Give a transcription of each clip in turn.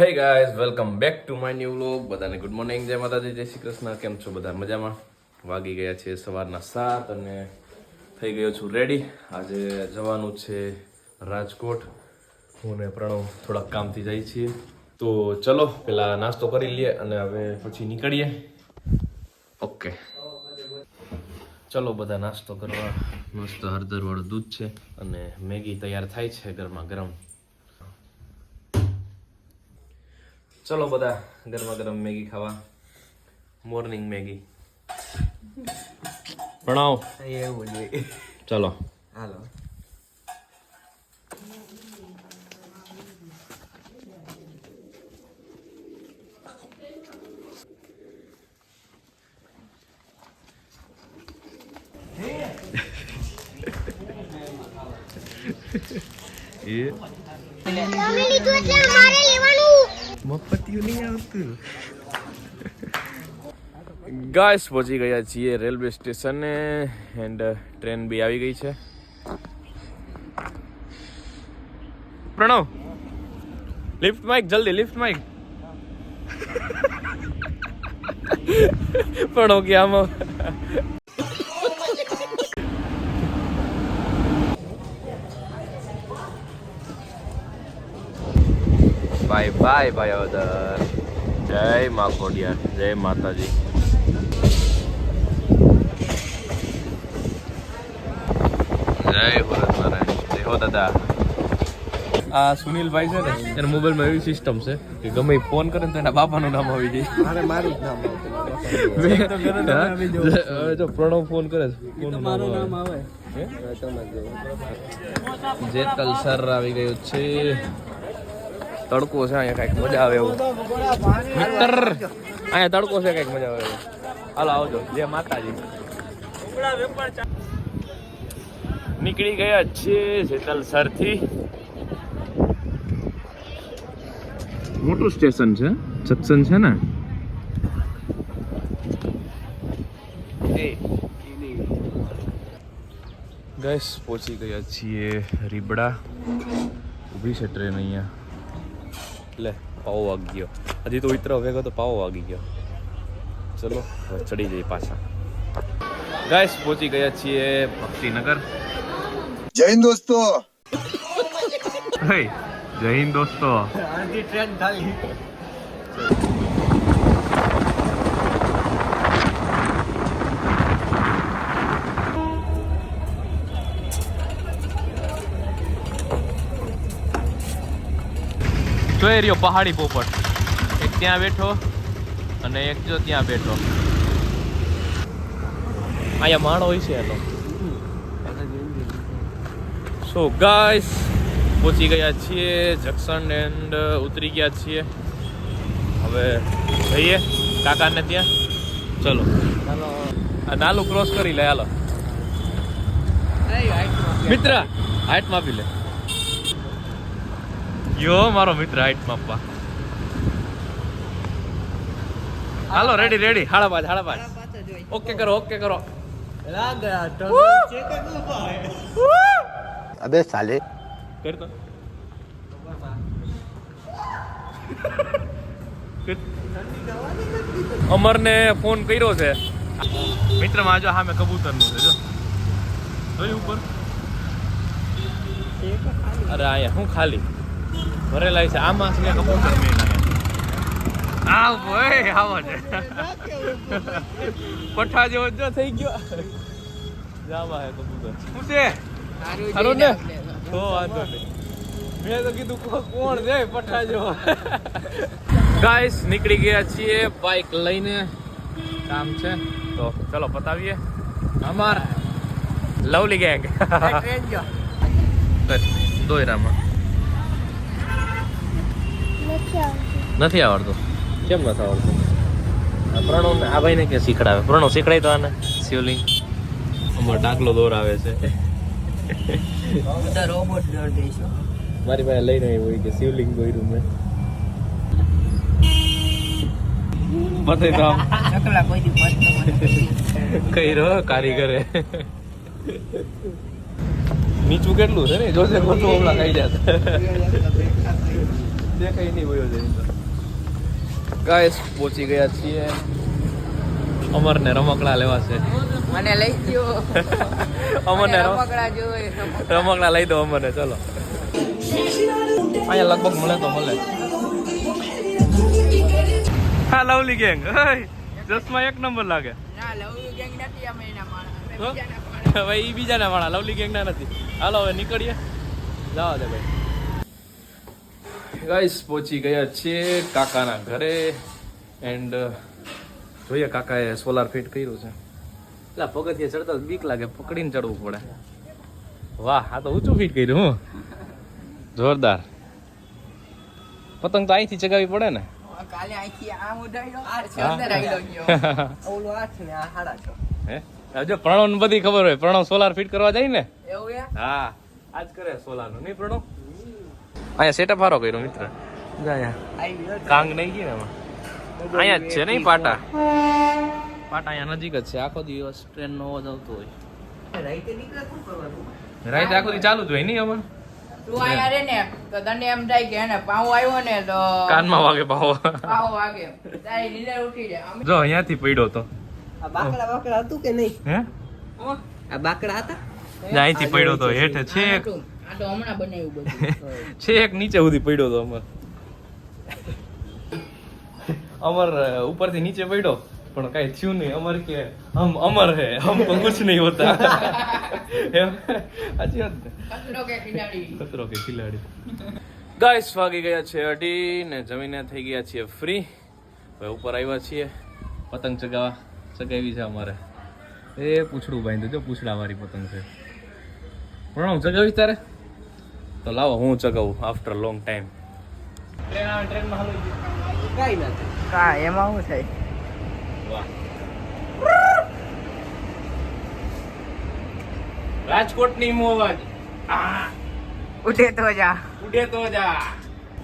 Hey guys welcome back to my new vlog બધાને good morning જય માતાજી, જય શ્રી કૃષ્ણ. કેમ છો બધા? મજામાં? વાગી ગયા છે સવારના સાત અને થઈ ગયો છું રેડી આજે જવાનું છે રાજકોટ. હું ને પ્રણવ થોડાક કામથી જઈએ છીએ. તો ચલો, પેલા નાસ્તો કરી લઈએ અને હવે પછી નીકળીએ. ઓકે ચલો બધા નાસ્તો કરવા. મસ્ત હળદરવાળું દૂધ છે અને મેગી તૈયાર થાય છે ગરમા ગરમ. ચલો બધા ગરમા ગરમ મેગી ખાવા. Morning Maggi. ભણાવો. એવું નહીં ચલો. હાલો. એ. આવતું ગાઈસ પહોંચી ગયા છીએ રેલવે સ્ટેશને એન્ડ ટ્રેન બી આવી ગઈ છે. પ્રણવ લિફ્ટ માઇક જલ્દી લિફ્ટ માઇક પ્રણવ, કે આમાં બાય બાય ભાઈઓદર જય મા ખોડિયાર જય માતાજી જય ભરત નારાયણ જય હો દાદા આ સુનિલભાઈ છે ને એના મોબાઈલમાં એવી સિસ્ટમ છે કે ગમે ફોન કરે ને તો એના બાપાનું નામ આવી જાય. મારે મારું જ નામ આવે હવે જો પ્રણવ ફોન કરે મારું નામ આવે? જેતલ સર આવી ગયું છે. તડકો છે, અહીંયા કંઈક મજા આવે એવું. મિત્ર અહીંયા તડકો છે, કંઈક મજા આવે એવું. હાલો, આવજો. જય માતાજી. નીકળી ગયા છે જેતલ સરથી મોટું સ્ટેશન છે, જંકશન છે ને? ગેસ પહોંચી ગયા છીએ રીબડા. ઊભી છે ટ્રેન અહીંયા. લે પાવો વાગી ગયો. હજી તો ઉતરો ભેગો તો પાવો વાગી ગયો. ચલો હવે ચડી જઈએ પાછા. ગાઈસ પહોંચી ગયા છીએ ભક્તિનગર. જય હિન્દ દોસ્તો. જય હિન્દ દોસ્તો. આજી ટ્રેન ખાલી જોઈ રહ્યો પહાડી પોપટ. એક ત્યાં બેઠો અને એક જો ત્યાં બેઠો. અહીંયા માણો હોય છે એનો. સો ગાઈસ પહોંચી ગયા છીએ જંકશન એન્ડ ઉતરી ગયા છીએ. હવે જઈએ કાકાને ત્યાં. ચલો. ચાલો આ નાલું ક્રોસ કરી લે હાલો. મિત્ર હાઈટ માપી લે. યો મારો મિત્ર હાઈટ માપવા હાલો રેડી રેડી હાડા પાંચ હાડા પાંચ ઓકે કરો ઓકે કરો ન અબે સાલે કરતો અમરને ફોન કર્યો છે. મિત્રમાં જો સામે કબૂતરનું છે જો. જોયું ઉપર? અરે આયા હું ખાલી. ભરેલા છે. આમાં છે કબૂતર મેં આવ ભાઈ આવો છે. પઠા જેવો જો થઈ ગયો. જામાં હે કબૂતર. શું છે સારું ને? તો વાંધો નહીં. મેં તો કીધું કોણ છે પઠા જેવો? ગાઈસ નીકળી ગયા છીએ બાઇક લઈને. કામ છે. તો ચલો પતાવીએ અમાર લવલી ગેંગ દોયરામાં. નથી આવડતું. કેમ નથી આવડતું? પ્રણવ આ ભાઈને કે શીખડાવે? પ્રણવ શીખડાય તો આને શિવલિંગ. અમાર ડાકલો દોર આવે છે. મારી પાસે લઈને આવ્યો હોય કે શિવલિંગ દોર્યું મેં. તો કઈ રહો કારીગરે નીચું કેટલું છે ને? જોશે ખોટું હમણાં ખાઈ જશે દેખાય નહીં હોય જાય ગાઈસ પહોંચી ગયા છીએ. અમરને રમકડા લેવા છે. મને લઈ ગયો. અમરને રમકડા જોઈએ રમકડા. લઈ દો અમરને ચલો. અહીંયા લગભગ મળે તો મળે. હા લવલી ગેંગ. જસમાં એક નંબર લાગે. ભાઈ બીજાના વાળા. લવલી ગેંગના નથી. હાલો હવે નીકળીએ. જવા દે ભાઈ. ગાઈસ પહોંચી ગયા છીએ કાકાના ઘરે. એન્ડ જોઈએ કાકાએ સોલાર ફિટ કર્યું છે. એટલે પગથિયે ચડતા બીક લાગે પકડીને ચડવું પડે. વાહ આ તો ઊંચું ફિટ કર્યું હું. જોરદાર. પતંગ તો અહીંથી ચગાવી પડે ને? કાલે અહીંથી આમ ઉડાડ્યો. આ છે અંદર આવીલો ગયો. ઓલો આઠ ને આ સાડા છ. હે? જો પ્રણવ ને બધી ખબર હોય. પ્રણવ સોલાર ફિટ કરવા જાય ને? એવું હા આજ કરે સોલારનું નહીં પ્રણવ? અહીંયા સેટઅપ હારો કર્યો મિત્ર કાંગ નહીં ગઈ ને એમાં અહીંયા જ છે નહીં પાટા પાટા અહીંયા નજીક જ છે આખો દિવસ ટ્રેન નો અવાજ આવતો હોય રાઈતે નીકળે શું આખો દી ચાલુ જ હોય નહીં અમન તું અહીંયા ને તો એમ થાય કે એને આવ્યો ને તો કાનમાં વાગે પાવો જો અહીંયાથી પડ્યો તો બાકડા બાકડા હતું કે નહીં હે આ બાકડા હતા ને અહીંથી પડ્યો તો હેઠે છેક આ તો હમણાં બનાવ્યું બધું. છેક નીચે સુધી પડ્યો તો અમર. અમર ઉપરથી નીચે પડ્યો. પણ કઈ થયું નહીં. અમર કે હમ અમર હે. હમ કુછ નહીં હોતા. સાચી વાત કચરો કે ખિલાડી? ગાઈસ વાગી ગયા છે અઢી ને જમીને થઈ ગયા છીએ ફ્રી હવે ઉપર આવ્યા છીએ. પતંગ ચગાવવા. ચગાવી છે અમારે. એ પૂછડું બાંધ્યું. જો પૂછડા વાળી પતંગ છે. પ્રણવ ચગાવી તારે? તો લાવો હું ચગાવું આફ્ટર લોંગ ટાઈમ ટ્રેન આવે ટ્રેનમાં હાલો કઈ નથી કા એમાં શું થાય? વાહ. રાજકોટની મોવાજ આ ઉઠે તો જા. ઉડે તો જા.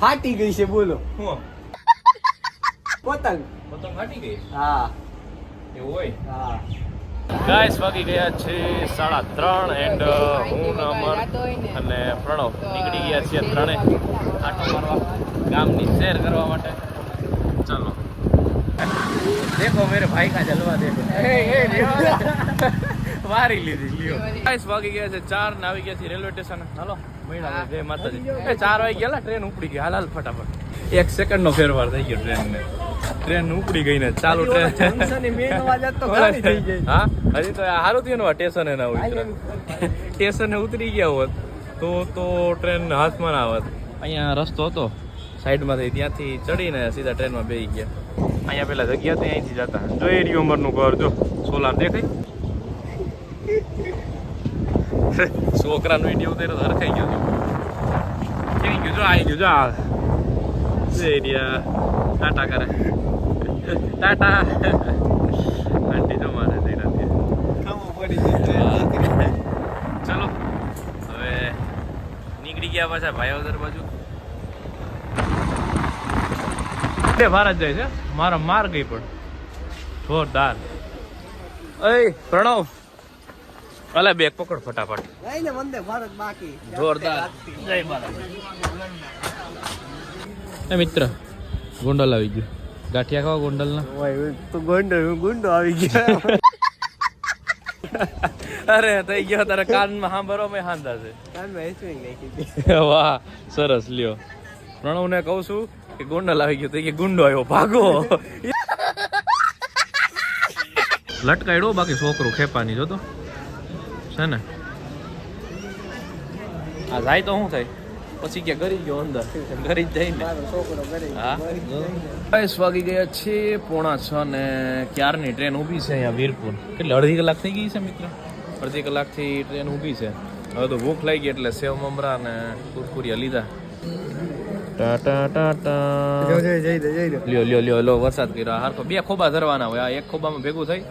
ફાટી ગઈ છે બોલો. હું? પતંગ પતંગ ફાટી ગઈ? હા. એવું હોય? હા. ગાઈસ વાગી ગયા છે સાડા ત્રણ એન્ડ હું અમર અને પ્રણવ નીકળી ગયા છીએ ત્રણે આટો મારવા ગામની શેર કરવા માટે. ચાલો. દેખો, મેરે ભાઈ કા જલવા દેખો. વારી લીધી, લ્યો. ગાઈસ વાગી ગયા છે ચાર ને આવી ગયા છે રેલવે સ્ટેશન. હાલો મહિના બે માતાજી. એ, ચાર વાગી ગયા ટ્રેન ઉપડી ગઈ. હાલ હાલ, ફટાફટ. એક સેકન્ડ નો ફેરફાર થઈ ગયો ટ્રેન ને ટ્રેન ઉપડી ગઈ ને ચાલુ ટ્રેન. હા? હજી તો સારું થયું ને સ્ટેશન એના ઉતર્યા સ્ટેશને ઉતરી ગયા હોત તો તો ટ્રેન હાથમાં ના આવત. અહીંયા રસ્તો હતો સાઈડમાંથી ત્યાંથી ચડીને સીધા ટ્રેનમાં બેસી ગયા. અહીંયા પેલા જગ્યા હતી અહીંથી જતા. જોઈ રહ્યું ઉંમરનું ઘર જો. સોલાર દેખાય? છોકરાનો વીડિયો ઉતરે તો હરખાઈ ગયો કેવી ગયું? જો આવી ગયું. જો આ. રહ્યા ટાટા કરે. ટાટા. આંટી જો મારે જઈ નથી ચલો હવે નીકળી ગયા પાછા ભાઈઓદર બાજુ. બે ભારત જાય છે. મારા માર ગઈ પણ. જોરદાર. અય પ્રણવ. અલે બેગ પકડ ફટાફટ. લઈને વંદે ભારત બાકી. જોરદાર. જય ભારત. એ મિત્ર ગોંડલ આવી ગયું. ગાંઠિયા ખાવા ગોંડલના? તો ગુંડો ગુંડો આવી ગયા. અરે થઈ ગયો તારે કાનમાં સાંભળો મેં હાંધા છે. કાનમાં વાહ સરસ લ્યો. પ્રણવને કહું છું કે ગોંડલ આવી ગયો તો કે ગુંડો આવ્યો ભાગો. લટકાયડો બાકી છોકરો ખેપાની જોતો. છે ને? આ જાય તો શું થાય? પછી કે ગરી ગયો અંદર ગરી જ જાય છોકરો કરે વાગી ગયા છે પોણા છ ને ક્યારની ટ્રેન ઊભી છે અહીંયા વીરપુર કેટલી અડધી કલાક થઈ ગઈ છે મિત્ર અડધી કલાકથી ટ્રેન ઊભી છે હવે તો ભૂખ લાગી એટલે સેવ મમરા ને કુરકુરિયા લીધા ટાટા ટા ટા ટા જઈ દે જઈ દે લ્યો લ્યો લ્યો લો વરસાદ કર્યો હારખો બે ખોબા ધરવાના હોય આ એક ખોબામાં ભેગું થઈ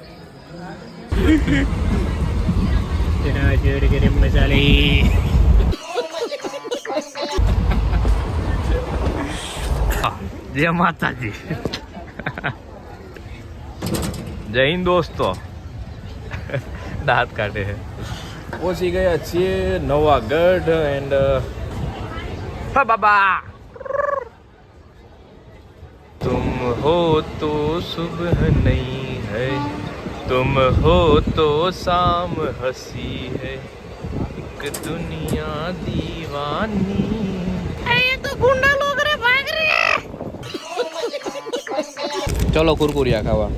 જય માતાજી જય હિન્દ દોસ્તો દાંત કાઢે છે પહોંચી ગયા છીએ નવાગઢ એન્ડ હા બાબા तुम हो तो सुबह नहीं है तुम हो तो शाम हंसी है एक दुनिया दीवानी ચલો કુરકુરિયા ખાવા.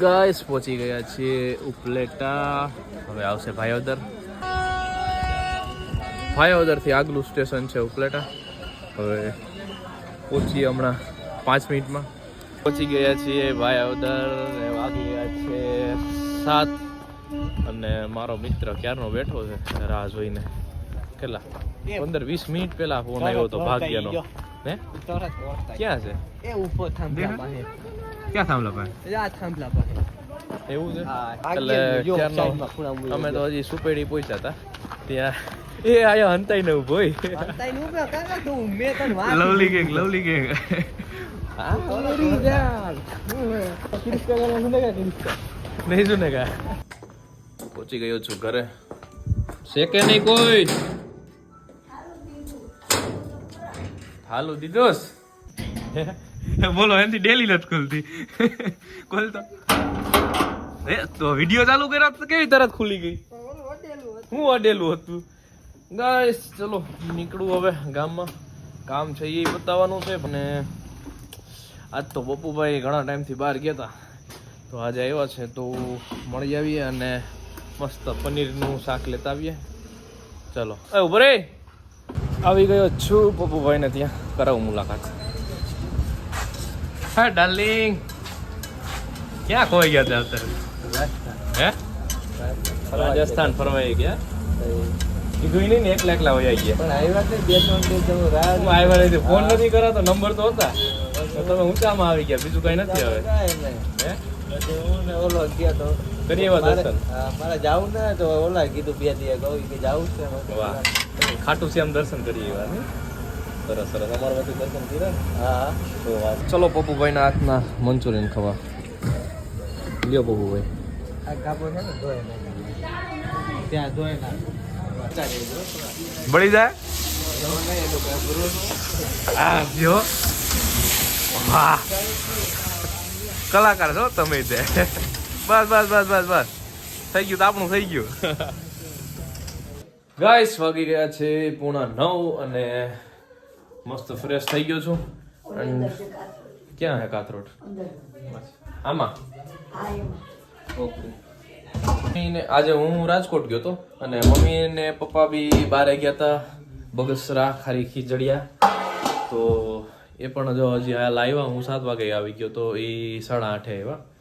ગાઈસ પહોંચી ગયા છીએ ઉપલેટા. હવે આવશે ભાયોદર. ભાયોદરથી આગલું સ્ટેશન છે ઉપલેટા. હવે પહોંચીએ હમણાં પાંચ મિનિટમાં. પહોંચી ગયા છીએ ભાયોદર. વાગી ગયા છે સાત. અને મારો મિત્ર ક્યારનો બેઠો છે? રાહ જોઈને. કેટલા? પંદર વીસ મિનિટ પહેલા ફોન આવ્યો હતો ભાગ્યનો. હે ક્યાં છે એ ઊભો થાંભલા પાસે ક્યાં થાંભલા પાસે આ થાંભલા પાસે એવું છે એટલે અમે તો. હજી સુપેડી પહોંચ્યા હતા ત્યાં એ આયો હંતાઈ ને ઊભો હંતાઈ નું ઊભો કાકા તું મેં તને વાત લવલી ગેંગ લવલી ગેંગ હા કોમેડી યાર કિરિસ્કા કિરિસ્કા નહીં પહોંચી ગયો છું ઘરે શેકે નહીં કોઈ હાલું દીધોસ બોલો, એનથી ડેલી નથી ખુલતી. ખોલ તો એ, તો વીડિયો ચાલુ કર્યો તો કેવી તરત ખુલી ગઈ? હું અડેલું હતું? ગાઈસ, ચલો, નીકળું હવે ગામમાં. કામ છે એ બતાવવાનું છે અને આજ તો બપુભાઈ ઘણા ટાઈમથી બહાર ગયા હતા તો આજે આવ્યા છે, તો મળી આવીએ અને મસ્ત પનીરનું શાક લેતા આવીએ. ચલો. એ, ઊભો રે. આવી ગયો છું પપ્પુભાઈને ત્યાં. કરાવું મુલાકાત. હા ડાર્લિંગ ક્યાં ખોઈ ગયા હતા અત્યારે? હે? રાજસ્થાન ફરવાઈ ગયા. કીધું નહીં ને એકલા એકલા વયા ગયા. પણ આવ્યા તે બે ત્રણ દિવસ હું આવ્યા નથી. ફોન નથી કરાતો નંબર તો હતા. તમે ઊંચામાં આવી ગયા બીજું કઈ નથી હવે. હું? ઓલો ગયા તો કરીએ એવા દર્શન. મારે જાવું ને તો ઓલા કીધું બે દિવસ ગયું કે જાવું છે. વાહ. ખાટું શ્યામ દર્શન કરીએ એવા ને સરસ સરસ. અમારા વતી દર્શન કર્યા હા. તો વાત ચલો પપ્પુભાઈના હાથના મંચુરિયન ખાવા. લ્યો પપ્પુભાઈ. આ કાપો છે ને ધોઈ ત્યાં ધોઈ નાખ. બળી જાય. આ જો વાહ. કલાકાર છો તમે તે. બસ બસ બસ બસ બસ. થઈ ગયું તો આપણું થઈ ગયું. ગાઈસ વાગી ગયા છે પૂણા નવ અને મસ્ત ફ્રેશ થઈ ગયો છું. ક્યાં હે કાથરોટ? આમાં? ઓકે. આજે હું રાજકોટ ગયો હતો અને મમ્મી ને પપ્પા બી બહાર ગયા હતા બગસરા ખારી ખીજડિયા. તો એ પણ જો હજી હાલ આવ્યા હું સાત વાગે આવી ગયો તો એ સાડા આઠે આવ્યા.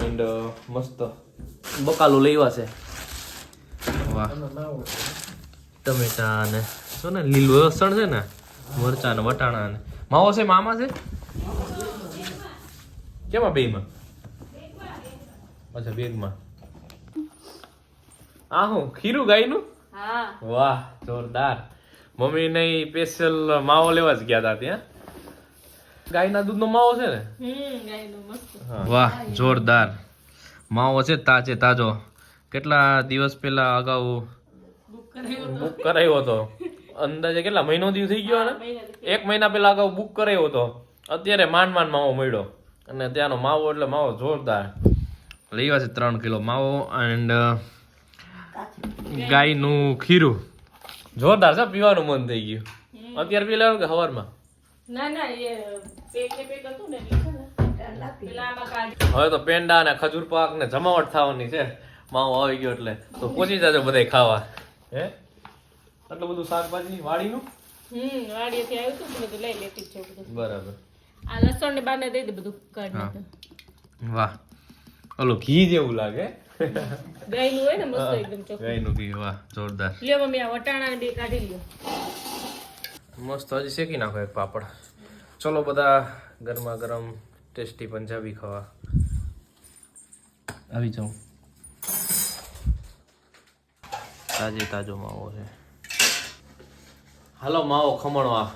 એન્ડ મસ્ત. બકાલું લેવા છે. વાહ. ટમેટા ને શું ને લીલું લસણ છે ને મરચા ને વટાણા ને. માવો છે મામા છે? કેમાં બેમાં અચ્છા બેગમાં. આ હું ખીરું ગાયનું? હા. વાહ જોરદાર. મમ્મી ને સ્પેશિયલ માવો લેવા જ ગયા હતા ત્યાં. ગાયના દૂધનો માવો છે ને? વાહ જોરદાર. માવો છે તાજે તાજો. કેટલા દિવસ પહેલા અગાઉ બુક કરાયો હતો. અંદાજે કેટલા મહિનો દિવસ થઈ ગયો ને એક મહિના પહેલા અગાઉ બુક કરાયો હતો. અત્યારે માંડ માંડ માવો મળ્યો. અને ત્યાંનો માવો એટલે માવો જોરદાર. લેવા છે ત્રણ કિલો માવો એન્ડ ગાયનું ખીરું. જોરદાર છે પીવાનું મન થઈ ગયું. અત્યારે પી લેવાનું કે સવારમાં? હવે તો પેંડા ને ખજૂર પાક ને જમાવટ થવાની છે. માવો આવી ગયો એટલે. તો પહોંચી જાજો બધાય ખાવા. હે? આટલું બધું શાકભાજી વાડીનું? હમ વાડીએથી આવ્યું હતું મેં લઈ લેતી છે બધું. બરાબર. આ લસણ ને બાને દઈ દે બધું કાઢી વાહ. ઓલું ઘી જેવું લાગે. ગાયનું હોય ને મસ્ત એકદમ ચોખ્ખું. ગાયનું ઘી વાહ જોરદાર. લ્યો મમ્મી આ વટાણા ને બે કાઢી લ્યો. મસ્ત, હજી શેકી નાખો એક પાપડ. ચલો બધા ગરમા ગરમ ટેસ્ટી પંજાબી ખાવા. આવી જાઉં. તાજે તાજો માવો છે. હાલો માવો ખમણવા.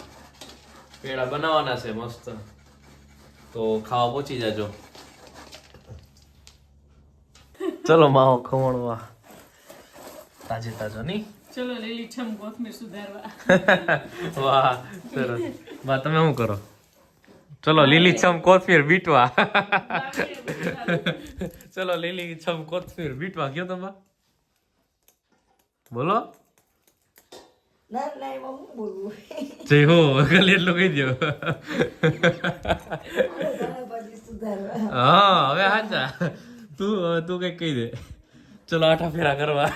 પેડા બનાવવાના છે, મસ્ત. તો ખાવા પહોંચી જાજો. ચલો માવો ખમણવા. તાજે તાજો, નહીં? ચલો લીલી છમ કોથમીર સુધારવા. વાહ સરસ. વાહ તમે શું કરો? ચલો લીલી છમ કોથમીર બીટવા. ચલો લીલી છમ કોથમીર બીટવા. કયો તમે? બોલો. જય હો ખાલી એટલું કહી દો હા હવે હાચા તું તું કંઈક કહી દે. ચલો આઠા ફેરા કરવા.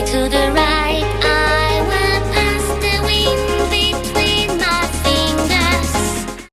me to the right. I will.